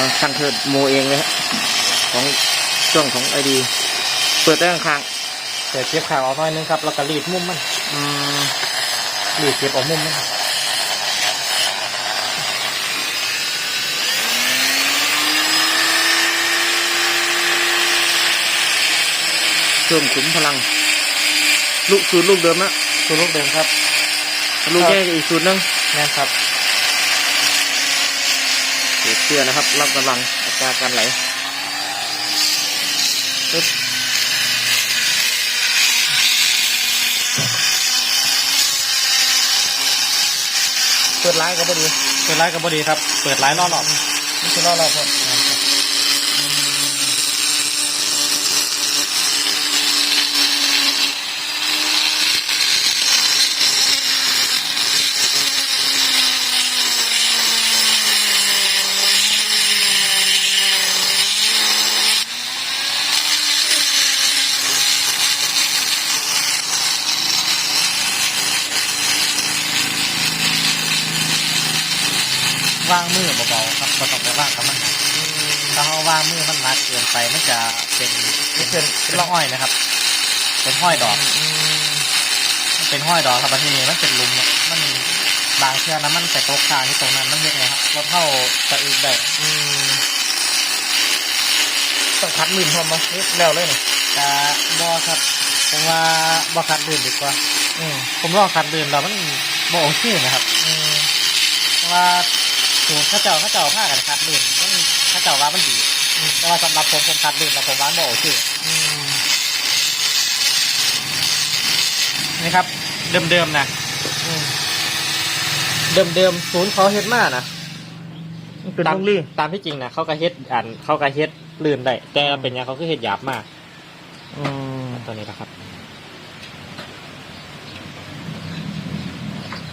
แล้วช่างเทิดโมเองเลยฮะของช่วงของไอดี เปิดได้ข้างเปิดเก็บข่าวออกหน่อยนึงครับแล้วก็รีดมุมมันๆอืมรีดเก็บออกมุมมันเพิ่มขุมพลัง ลูกสูตรลูกเดิมนะตัวลูกเดิมครับ ลูกแยกอีกสูตรหนึงแม่นครับ เสียเชื่อนะครับ รับกำลังอัตราการไหลปึ๊บเปิดไลน์ก็บ่ดี เปิดไลน์ก็บ่ดีครับ เปิดไลน์รอบๆนี่คือรอบๆครับ วางมือเบาๆครับก็ต้องไปว่างกับมันหนักถ้าเราวางมือมันหนักเกินไปมันจะเป็นเป็นเป็นเป็นร่องอ้อยนะครับ เป็นห้อยดอกอืมมันเป็นห้อยดอกครับบางทีมันเป็นหลุมอะมันบางเชือกนะมันไปตกทางที่ตรงนั้นมันเรียกไงครับรถเท่าสะอึกได้อืมต้องคัดลื่นพร้อมมั้ยนี่แล้วเลยนี่แต่บอครับผมว่าบอคัดเดินดีกว่า อืมผมลองคัดเดินแล้วมันบโอเคนะครับอืมเพราะว่า สูตรข้าเจ้าข้าเจ้าผ้ากันคัดเดินมันข้าเจ้าว่ามันดีอืมแต่ว่าสำหรับผมผมคัดเดินแล้วผมว่าบโอเคอืมนี่ครับ เดิมๆนะอืมเดิมเดิมๆศูนย์เขาเฮ็ดมานะมันเป็นตามลูกลี่ตามที่จริงนะเขาก็เฮ็ดอันเขาก็เฮ็ดลื่นได้แต่เป็นหยังเขาคือเฮ็ดหยาบมากอืมตัวนี้นะครับ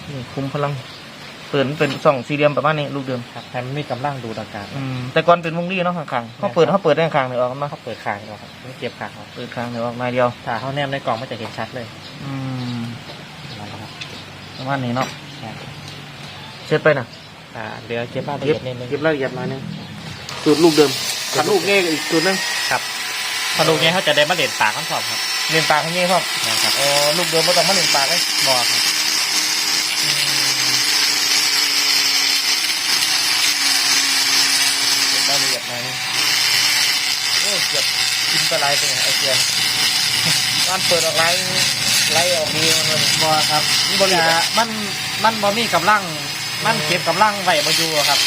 นี่คุมพลัง เปิดมันเป็นสองสี่เหลี่ยมประมาณนี้ลูกเดิมครับแต่มันมีกำลังดูดอากาศอืมแต่ก่อนเป็นวงลี่เนาะข้างๆเขาเปิดเขาเปิดได้ข้างๆเลยออกมาเขาเปิดคางแล้วครับไม่เก็บคางครับเปิดข้างเลยออกมาเดียวถ้าเขาแนมในกล่องมันจะเห็นชัดเลย อืมนั่นแหละครับประมาณนี้เนาะใช่เช็ดไปนะอ่าเดี๋ยวเก็บรายละเก็เอีบยดนิดนึงเก็บรายละเอียดมาเนี่ยสูตรลูกเดิมขัดลูกเงี้ยอีกสูตรหนึงครับพอดูเนี้ยเขาจะได้มาเด่นปากขั้นสอบครับเรียนปากเขาเงี้ยครับนะครับอ๋อลูกเดิมไม่ต้องมาเรียนปากเลยบอครับ เก็บรายละเอียดมาเนี่ยโอ้เก็บกินปลาไหลเป็นไงไอเกียนบ้านเปิดออกไลน์ไลน์ออกดีมันเลยบอครับบริจะการมันมันบอมีกำลัง มันเก็บกำลังไว้บอยู่อะครับ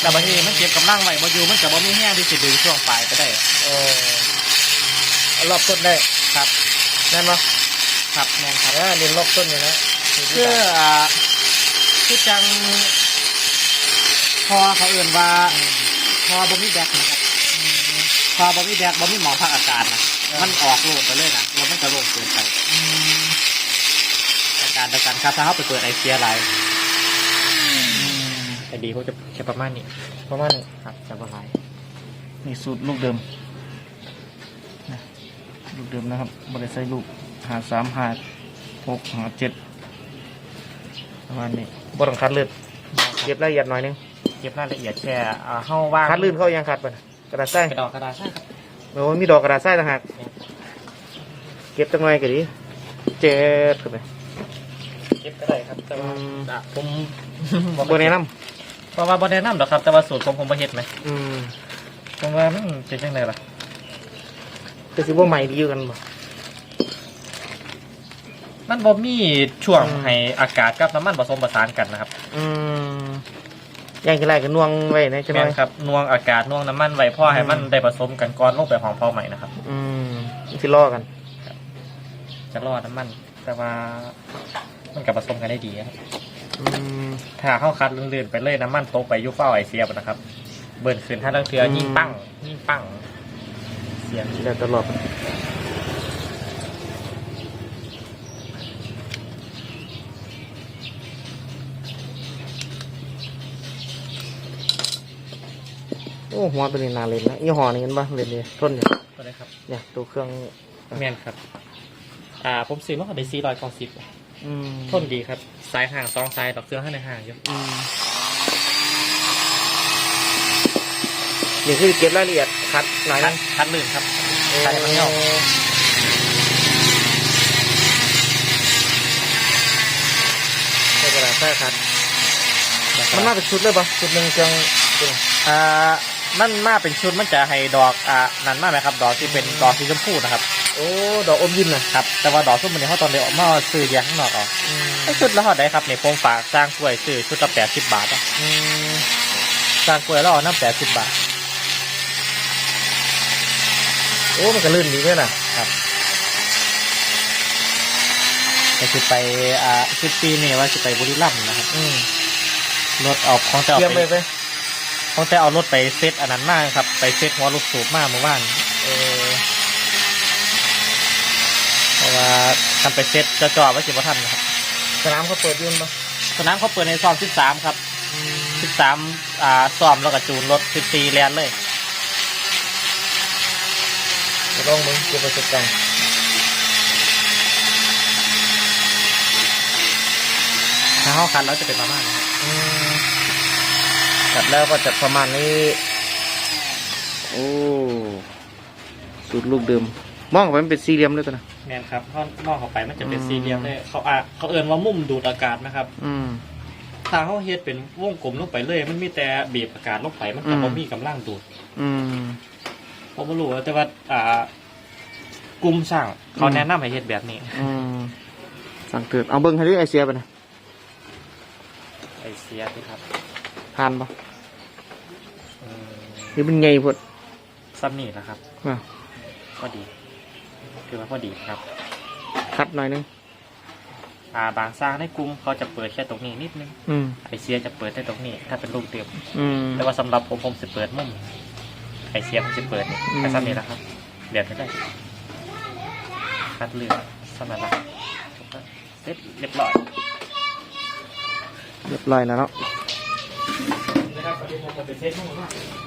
แต่บางทีมันเก็บกำลังไว้บอยู่มันจะบอมีแห้งที่จะดึงช่วงปลายไปได้เออเอารอบต้นได้ครับแน่นปะครับแม่นครับอ่าเรียนรอบต้นอยู่นะคืออ่าคือจังพอเขาเอื่นว่า พอบอมีแดกนะครับพอบอมีแดกบอมีหมอพักอากาศนะมันออกโลดไปเลยนะแล้วมันจะโลงเกินไปอาการเดียวกันครับถ้าเขาไปเปิดไอเสียอะไรแต่ดีเขาจะแค่ประมาณนี้ประมาณนี้ครับจะประมาณนี่สูตรลูกเดิมนะลูกเดิมนะครับบริใส่ลูกหาสามหาหกหาเจ็ดประมาณนี้บต้องคัดเลือดเก็บรายละเอียดหน่อยนึง เก็บรายละเอียดแค่อ่าเข้าว่างคัดลื่นเข้ายังคัดไปนะกระดาษทรายกระดอกกระดาษใช่ครับโอ้ยมีดอกกระดาษทรายต่างหากเก็บจังไงกันดิเจ็ดขึ้นไปเก็บก็ได้ครับแต่ว่าอืมอะผมบนแนะนเพราะว่าบนแนะนำหรอกครับแต่ว่าสูตรผมผมประเฮ็ดไหมำอืมผมว่ามันเป็นยังไงล่ะจะสิว่าใหม่ดีอยู่กันบ่ มันบ่มีช่วงอืม ให้อากาศกับน้ำมันผสมผสานกันนะครับ อืม ย่างกี่ไรกันน่วงไว้นะใช่ไหมแม่นครับน่วงอากาศน่วงน้ำมันไว้พ่อให้มันอืมได้ผสมกันก่อนลงไปห้องเผาใหม่นะครับอืมที่ล่อกัน จะรอดน้ำมัน แต่ว่ามันกับผสมกันได้ดีครับอืม ถ้าเข้าคัดลื่นๆไปเลยน้ำมันตกไปอยุเฝ้าไอเสียบนะครับ เบิร์นขึ้นถ้าลังเทืออืมยิ่งปั้งยิ่งปั้งเสียงที่ได้ตลอด อ้หัวตัวนี้นาเล่นนะยี่ห้อนี้เห็นปะเล่นดีต้นเนี่ยก็ได้ครับเนี่ยตัวเครื่องแม่นครับ อ่า ผมซื้อมาได้สี่ร้อยกองสิบอืมทนดีครับ สายห่างสองสายดอกเสื้อให้ในห่างอยู่อืมนี่คือเก็บรายละเอียดคัดหน่อยคันึดงคัดลื่นครับใช่มันเงาใช่กระดาษใช่คัดมันมาเป็นชุดเลยปะชุดหนึ่งเครื่องเครื่องอ่า มันมาเป็นชุดมันจะให้ดอกอ่านั่นมากไหมครับ ดอกที่เป็นดอกสีชมพูนะครับโอ้ดอกอมยิ้มนะครับแต่ว่าดอกส้มมันเนี่ยเขาตอนเดียวออกมาซื้อแยกข้างนอกเออกอืมไอ้ชุดละเท่าไหร่ครับในโปรงฝากสร้างกล้วยซื้อชุดละแปดสิบบาทอะอืมสร้างกล้วยแล้วเอาน้ำแปดสิบบาทโอ้มันก็ลื่นดีด้วยนะครับก็คือไปอ่าสิบปีนี่ว่าจะไปบุรีรัมย์นะครับอืมรถเอาของแต่เอาเตรียมไป ไปไปของแต่เอารถไปเซตอันนั้นมากครับ ไปเซตหัวลูกสูบมากเมื่อวานเออเพราะว่าทำไปเซตจะจอดไว้สิบวันทันนะครับ สนามเขาเปิดอยืนปะสนามเขาเปิดในซอมสิบสามครับสิบสามอ่าซ้อมแล้วก็จูนรถสิบสี่แลนเลยจะลองมึงเก็บประสบการณ์ถ้าเข้าคันแล้วจะเป็นประมาณนี้ ครับอืมจัดแล้วก็จะประมาณนี้ โอ้สูตรลูกเดิมมองออกไปมันเป็นสี่เหลี่ยมเลยตัวนะแมนครับเขามองเข้าไปมันจะเป็นอืมสี่เหลี่ยมเลยเขาอะเขาเอินว่ามุมดูดอากาศนะครับ อืม ถ้าเขาเฮ็ดเป็นวงกลมลงไปเลย มันมีแต่บีบอากาศลงไปมันก็อืม บ่มีกำลังดูดอืม ผมไม่รู้แต่ว่าอ่ากลุ่มช่างเขาอืม แนะนำให้เฮ็ดแบบนี้ อืมสั่งเกิดเอาเบิ้งให้ดิไอเสียไปนะไอเสียที่ครับทานปะอืมห รือเป็นไงพดซัมนี่นะครับ อะพอดี คือว่าพอดีครับ คัดหน่อยนึง อ่าบางสร้างในกลุ่มเขาจะเปิดแค่ตรงนี้นิดนึงอืม ไอเสียจะเปิดได้ตรงนี้ ถ้าเป็นลูกเต็มอืม แต่ว่าสำหรับผมผมจะเปิดมุมไอเสียผมจะเปิดนี่อืมแค่ซัมนี่แหละครับเดี๋ยวไม่ได้คัดเลือกสำหรับเสร็จเรียบร้อยเรียบร้อยแล้วเนาะ นะครับตอนนี้ผมจะไปเซตมุม